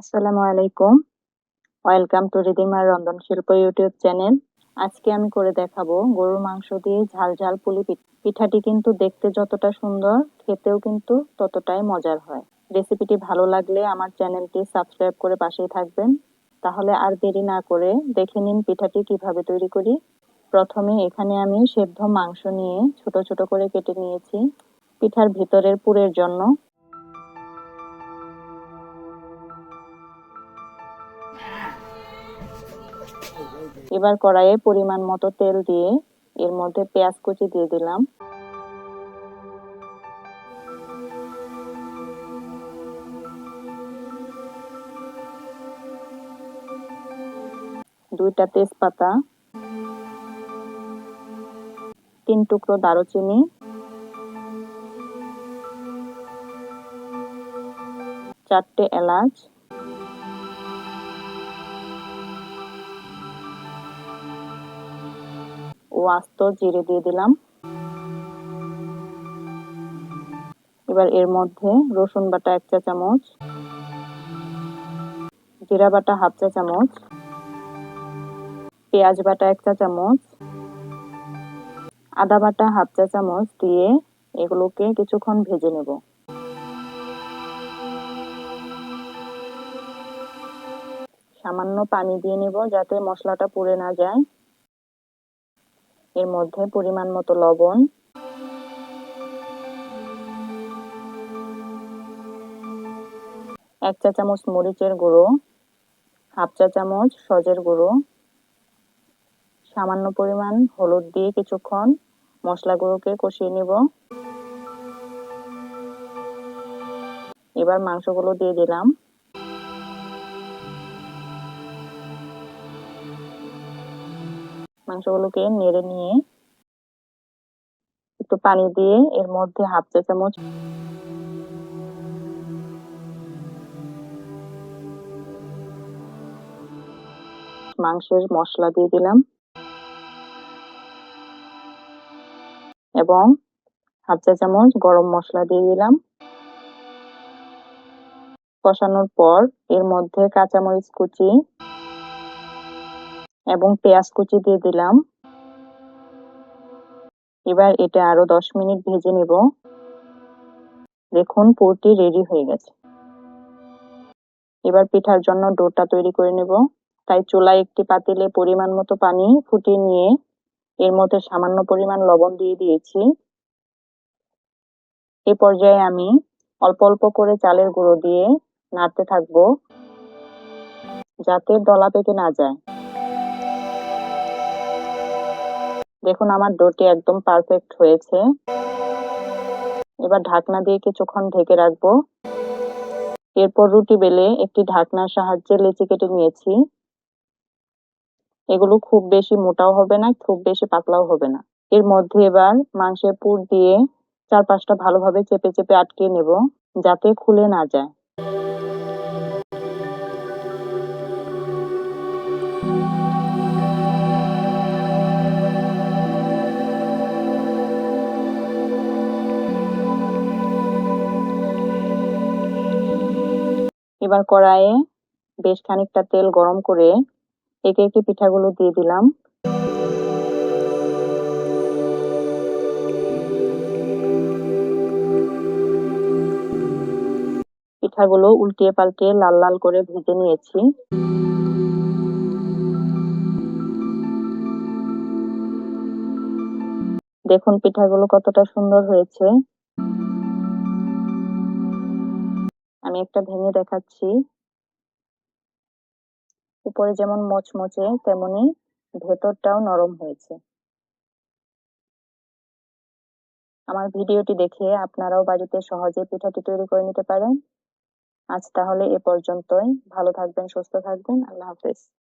আসসালামু আলাইকুম। Welcome to রিদিমার রন্ধন শিল্প ইউটিউব চ্যানেল আজকে আমি করে দেখাবো গরুর মাংস দিয়ে ঝাল ঝাল পুলি পিঠা পিঠাটি কিন্তু দেখতে যতটা সুন্দর, খেতেও কিন্তু ততটাই মজার হয়। রেসিপিটি ভালো লাগলে আমার চ্যানেলটি সাবস্ক্রাইব করে পাশেই থাকবেন। তাহলে আর দেরি না করে দেখে নিন পিঠাটি কীভাবে তৈরি করি। প্রথমে এখানে আমি সেদ্ধ মাংস নিয়ে ছোট ছোট করে কেটে নিয়েছি। পিঠার ভিতরের পুরের জন্য এবার কড়াইয়ে পরিমাণ মতো তেল দিয়ে এর মধ্যে পেঁয়াজ কুচি দিয়ে দিলাম। দুইটা তেজপাতা, তিন টুকরো দারুচিনি, চারটে এলাচ ও আস্ত জিরে দিয়ে দিলাম। এবার এর মধ্যে রসুন বাটা এক চা চামচ, জিরা বাটা হাফ চা চামচ, পেঁয়াজ বাটা এক চা চামচ, আদা বাটা হাফ চা চামচ দিয়ে এগুলোকে কিছুক্ষণ ভেজে নেব। সামান্য পানি দিয়ে নেব যাতে মশলাটা পুড়ে না যায়। এর মধ্যে পরিমাণ মতো লবণ। এক চা চামচ মরিচের গুঁড়ো, হাফ চা চামচ সজের গুঁড়ো, সামান্য পরিমাণ হলুদ দিয়ে কিছুক্ষণ মশলাগুলোকে কষিয়ে নিব। এবার মাংসগুলো দিয়ে দিলাম। মাংসগুলোকে নেড়ে নিয়ে একটু পানি দিয়ে এর মধ্যে হাফ চা চামচ মাংসের মশলা দিয়ে দিলাম এবং হাফ চা চামচ গরম মশলা দিয়ে দিলাম। কষানোর পর এর মধ্যে কাঁচামরিচ কুচি এবং পেঁয়াজ কুচি দিয়ে দিলাম। এবার এটা আরও দশ মিনিট ভেজে নিব। দেখুন, পুরটি রেডি হয়ে গেছে। এবার পিঠার জন্য ডোটা তৈরি করে নেব। তাই চুলায় একটি পাতিলে পরিমাণ মতো পানি ফুটিয়ে নিয়ে এর মধ্যে সামান্য পরিমাণ লবণ দিয়ে দিয়েছি। এ পর্যায়ে আমি অল্প অল্প করে চালের গুঁড়ো দিয়ে নাড়তে থাকব যাতে দলা পেকে না যায়। দেখুন, আমার ডোটি একদম পারফেক্ট হয়েছে। এবার ঢাকনা দিয়ে কিছুক্ষণ ঢেকে রাখব। এরপর রুটি বেলে একটি ঢাকনার সাহায্যে লেচি কেটে নিয়েছি। এগুলো খুব বেশি মোটাও হবে না, খুব বেশি পাতলাও হবে না। এর মধ্যে এবার মাংসের পুর দিয়ে চার পাঁচটা ভালোভাবে চেপে চেপে আটকে নেব, যাতে খুলে না যায়। এবার কড়াইয়ে বেশ খানিকটা তেল গরম করে একে একে পিঠাগুলো দিয়ে দিলাম। পিঠাগুলো উল্টিয়ে পাল্টিয়ে লাল লাল করে ভেজে নিয়েছি। দেখুন পিঠাগুলো কতটা সুন্দর হয়েছে। আমি একটা ভেঙে দেখাচ্ছি। উপরে যেমন মচমচে, তেমনি ভেতরটাও নরম হয়েছে। আমার ভিডিওটি দেখে আপনারাও বাড়িতে সহজে পিঠাটি তৈরি করে নিতে পারেন। আজ তাহলে এ পর্যন্তই। ভালো থাকবেন, সুস্থ থাকবেন। আল্লাহ হাফেজ।